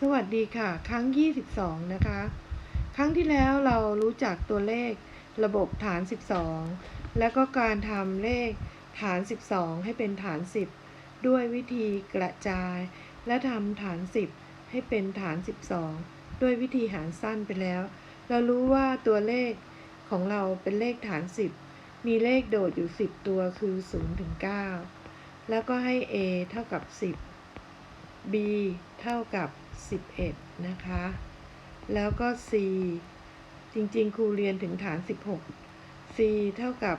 สวัสดีค่ะ ครั้ง 22 นะคะ ครั้งที่แล้วเรารู้จักตัวเลขระบบฐาน 12 แล้วก็การทำเลขฐาน 12 ให้เป็นฐาน 10 ด้วยวิธีกระจาย และทำฐาน 10 ให้เป็นฐาน 12 ด้วยวิธีหารสั้นไปแล้ว เรารู้ว่าตัวเลขของเราเป็นเลขฐาน 10 มีเลขโดดอยู่ 10 ตัวคือ0ถึง9แล้วก็ให้ a เท่ากับ 10 b เท่ากับ 11 นะคะ แล้วก็ c จริงๆ ครูเรียนถึงฐาน 16 c เท่ากับ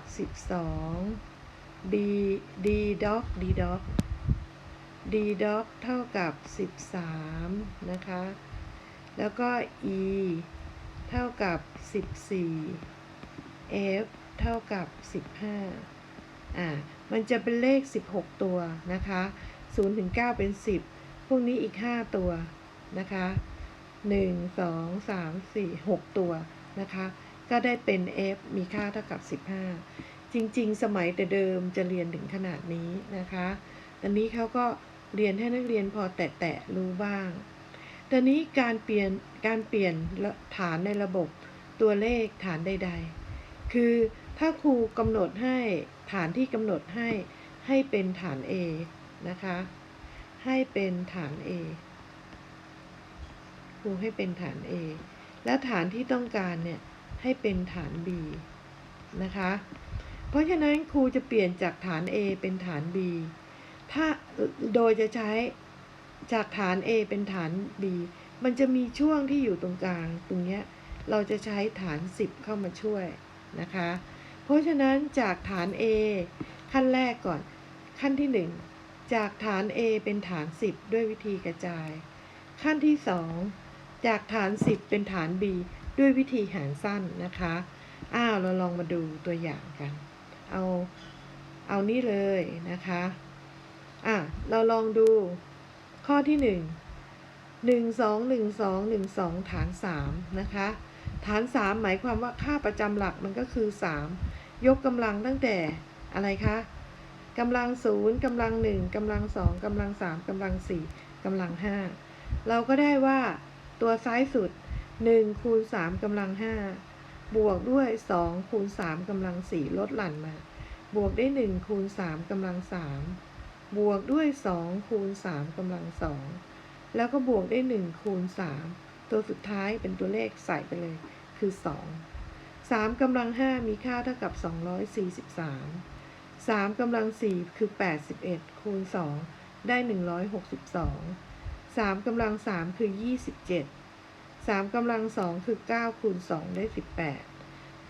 12 b d dog d dog d dog เท่ากับ 13 นะคะ แล้วก็ e เท่ากับ 14 f เท่ากับ 15 อ่า มันจะเป็นเลข 16 ตัวนะคะ0ถึง9เป็น 10 พวกนี้อีก 5 ตัว นะคะ1 2 3 4 6ตัวนะคะ ก็ได้เป็น f มีค่าเท่ากับ15จริง ๆ สมัยแต่เดิมจะเรียนถึงขนาดนี้นะคะ อันนี้เขาก็เรียนให้นักเรียนพอแตะๆรู้บ้างตอนนี้การเปลี่ยนการเปลี่ยนฐานในระบบตัวเลขฐานใด ๆ คือถ้าครูกำหนดให้ฐานที่กำหนดให้ให้เป็นฐาน A นะคะ ให้เป็นฐาน A ครูให้เป็นฐาน A และฐานที่ต้องการเนี่ยให้เป็นฐาน B นะคะ เพราะฉะนั้นครูจะเปลี่ยนจากฐาน A เป็นฐาน B ถ้าโดยจะใช้จากฐาน A เป็นฐาน B มันจะมีช่วงที่อยู่ตรงกลางตรงเนี้ยเราจะใช้ฐาน 10 เข้ามาช่วยนะคะ เพราะฉะนั้นจากฐาน A ขั้นแรกก่อน ขั้นที่ 1 จากฐาน A เป็นฐาน 10 ด้วยวิธีกระจาย ขั้นที่ 2 จากฐาน 10 เป็นฐาน B ด้วยวิธีหารสั้นนะคะ อ้าว เราลองมาดูตัวอย่างกัน เอา เอานี่เลยนะคะ อะ เราลองดูข้อที่ 1 1 2 1 2 1 2 ฐาน 3 นะคะ ฐาน 3 หมายความว่าค่าประจำหลักมันก็คือ 3 ยกกำลังตั้งแต่อะไรคะกำลัง0กำลัง1กำลัง2กำลัง3กำลัง4กำลัง5เราก็ได้ว่า ตัวซ้ายสุด 1 คูณ 3กำลัง 5 บวกด้วย 2 คูณ 3กำลัง 4 ลดหลั่นมา บวกได้ 1 คูณ 3กำลัง 3 บวกด้วย 2 คูณ 3กำลัง 2 แล้วก็บวกได้ 1 คูณ 3 ตัวสุดท้ายเป็นตัวเลขใส่ไปเลย คือ 2 3กำลัง 5 มีค่าเท่ากับ 243 3กำลัง4คือ 81 คูณ 2 ได้ 162 สามกำลังสามคือยี่สิบเจ็ดสามกำลังสองคือเก้าคูณสองได้สิบแปด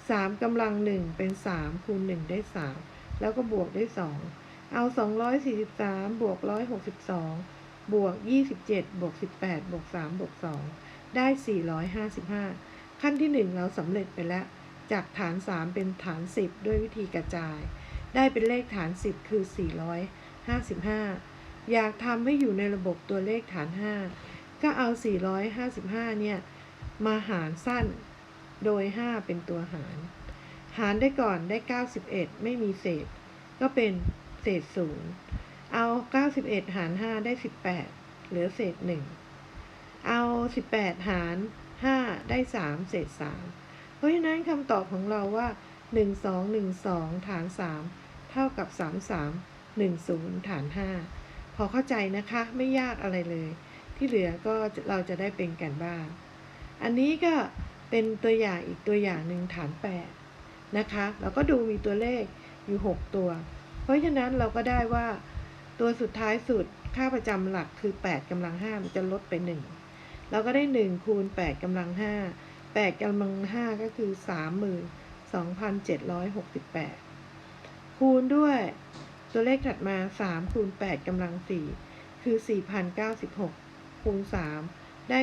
สามกำลังหนึ่งเป็นสามคูณหนึ่งได้สามแล้วก็บวกได้สองเอาสองร้อยสี่สิบสามบวกร้อยหกสิบสองบวกยี่สิบเจ็ดบวกสิบแปดบวกสามบวกสองได้สี่ร้อยห้าสิบห้าขั้นที่หนึ่งเราสำเร็จไปแล้ว จากฐานสามเป็นฐานสิบด้วยวิธีกระจาย ได้เป็นเลขฐานสิบคือสี่ร้อยห้าสิบห้า อยากทำให้อยู่ในระบบตัวเลขฐาน 5 ก็เอา 455 เนี่ย มาหารสั้นโดย 5 เป็นตัวหาร หารได้ก่อนได้ 91 ไม่มีเศษ ก็เป็นเศษ 0 เอา 91 หาร 5 ได้ 18 เหลือเศษ 1 เอา 18 หาร 5 ได้ 3 เศษ 3 เพราะฉะนั้นคำตอบของเราว่า 1 2 1 2 ฐาน 3 เท่ากับ 3 3 1 0 ฐาน 5 พอเข้าใจนะคะไม่ยากอะไรเลย ที่เหลือก็เราจะได้เป็นกันบ้านอันนี้ก็เป็นตัวอย่างอีกตัวอย่างหนึ่งฐาน8นะคะ เราก็ดูมีตัวเลขอยู่ 6 ตัว เพราะฉะนั้นเราก็ได้ว่าตัวสุดท้ายสุดค่าประจำหลักคือ 8กำลัง5มันจะลดไป 1 เราก็ได้ 1 คูณ 8กำลัง 5 8กำลัง 5 ก็คือ 32,768 คูณด้วย ตัวเลขถัดมา3คูณ8กำลัง 4 คือ 4,096คูณ3 ได้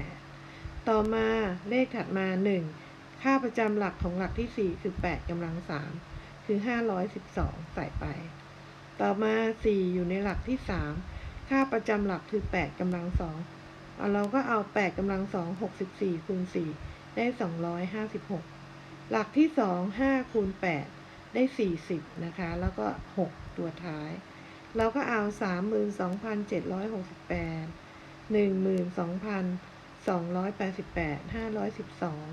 12,288 ต่อมาเลขถัดมา 1 ค่าประจำหลักของหลักที่ 4 คือ 8กำลัง 3 คือ 512 ใส่ไป ต่อมา 4 อยู่ในหลักที่ 3 ค่าประจำหลักคือ 8กำลัง 2เอาเราก็เอา 8กำลัง 2 64คูณ4ได้ 256 หลักที่ 2 5คูณ8 ได้ 40 นะคะ แล้วก็ 6 ตัวท้าย เราก็เอาสามหมื่นสองพันเจ็ดร้อยหกสิบแปดหนึ่งหมื่นสองพันสองร้อยแปดสิบแปดห้าร้อยสิบสอง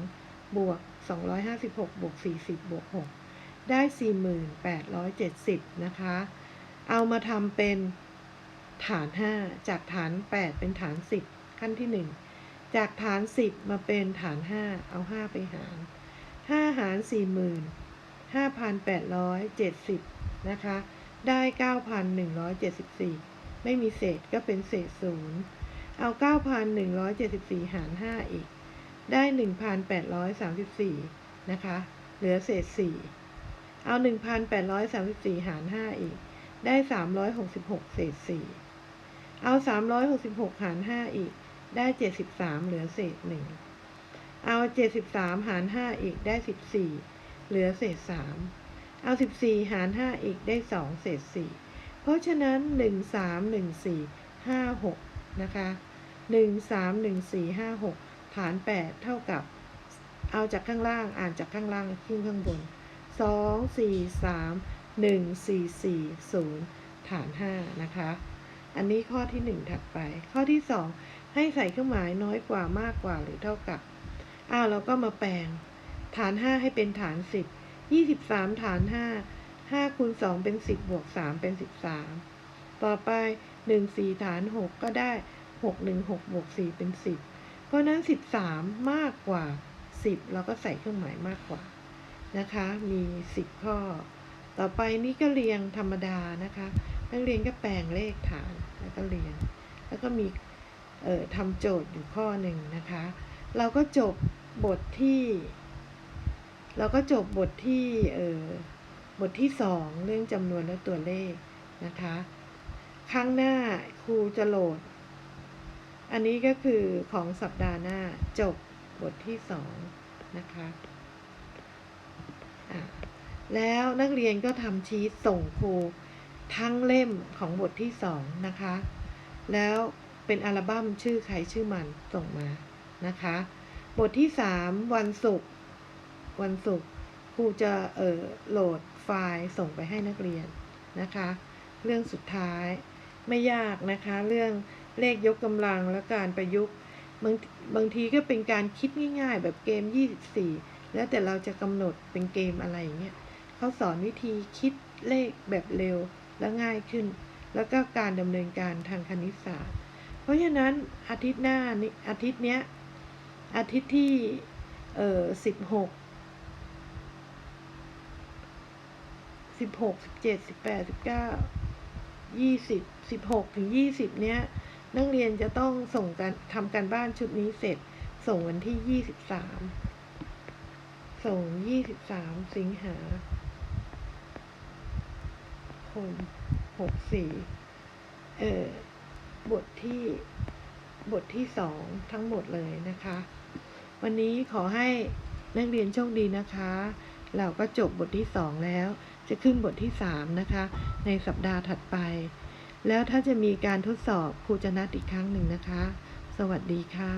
บวกสองร้อยห้าสิบหกบวกสี่สิบบวกหกได้สี่หมื่นแปดร้อยเจ็ดสิบนะคะ เอามาทำเป็นฐานห้าจากฐานแปดเป็นฐานสิบขั้นที่หนึ่งจากฐานสิบมาเป็นฐานห้าเอาห้าไปหารห้าหารสี่ หมื่นห้าพันแปดร้อยเจ็ดสิบนะคะ ได้ 9,174 ไม่มีเศษก็เป็นเศษศูนย์เอา 9,174 หาร 5 อีก ได้ 1,834 นะคะ เหลือเศษ 4 เอา 1,834 หาร 5 อีก ได้ 366 เศษ 4 เอา 366 หาร 5 อีก ได้ 73 เหลือเศษ 1 เอา 73 หาร 5 อีก ได้ 14 เหลือเศษ3เอา14หาร5อีกได้2เศษ4เพราะฉะนั้น1 3 1 4 5 6นะคะ1 3 1 4 5 6ฐาน8เท่ากับ เอาจากข้างล่างอ่านจากข้างล่างขึ้นข้างบน2 4 3 1 4 4 0ฐาน5นะคะ อันนี้ข้อที่1ถัดไป ข้อที่2ให้ใส่เครื่องหมายน้อยกว่ามากกว่าหรือเท่ากับอ้าวเราก็มาแปลง ฐาน5ให้เป็นฐาน10 23ฐาน5 5คูณ2เป็น10บวก3เป็น13ต่อไป1 4ฐาน6ก็ได้6 1 6บวก4เป็น10เพราะนั้น13มากกว่า10เราก็ใส่เครื่องหมายมากกว่านะคะ มี10ข้อ ต่อไปนี่ก็เรียงธรรมดานะคะนักเรียนก็แปลงเลขฐานแล้วก็เรียง แล้วก็มีเอ่อทำโจทย์อยู่ข้อหนึ่งนะคะ เราก็จบบทที่ เราก็จบบทที่เออบทที่สองเรื่องจำนวนและตัวเลขนะคะ ครั้งหน้าครูจะโหลด อันนี้ก็คือของสัปดาห์หน้าจบบทที่สองนะคะอะแล้วนักเรียนก็ทำชีตส่งครูทั้งเล่มของบทที่สองนะคะ แล้วเป็นอัลบั้มชื่อใครชื่อมันส่งมานะคะ บทที่สามวันศุกร์ วันศุกร์ครูจะเอ่อโหลดไฟล์ส่งไปให้นักเรียนนะคะ เรื่องสุดท้ายไม่ยากนะคะ เรื่องเลขยกกำลังและการประยุกต์บางบางทีก็เป็นการคิดง่ายๆ แบบเกม 24 แล้วแต่เราจะกำหนดเป็นเกมอะไรเงี้ยเขาสอนวิธีคิดเลขแบบเร็วและง่ายขึ้น แล้วก็การดำเนินการทางคณิตศาสตร์ เพราะฉะนั้นอาทิตย์หน้านี้อาทิตย์เนี้ยอาทิตย์ที่เอ่อ16 สิบหกสิบเจ็ดสิบแปดสิบเก้ายี่สิบสิบหกถึงยี่สิบเนี้ย นักเรียนจะต้องส่งการทำการบ้านชุดนี้เสร็จ ส่งวันที่ยี่สิบสามส่งยี่สิบสามสิงหาคมหกสี่เอ่อบทที่บทที่สองทั้งหมดเลยนะคะ วันนี้ขอให้นักเรียนโชคดีนะคะ เราก็จบบทที่สองแล้ว จะขึ้นบทที่สามนะคะ ในสัปดาห์ถัดไป แล้วถ้าจะมีการทดสอบครูจะนัดอีกครั้งหนึ่งนะคะ สวัสดีค่ะ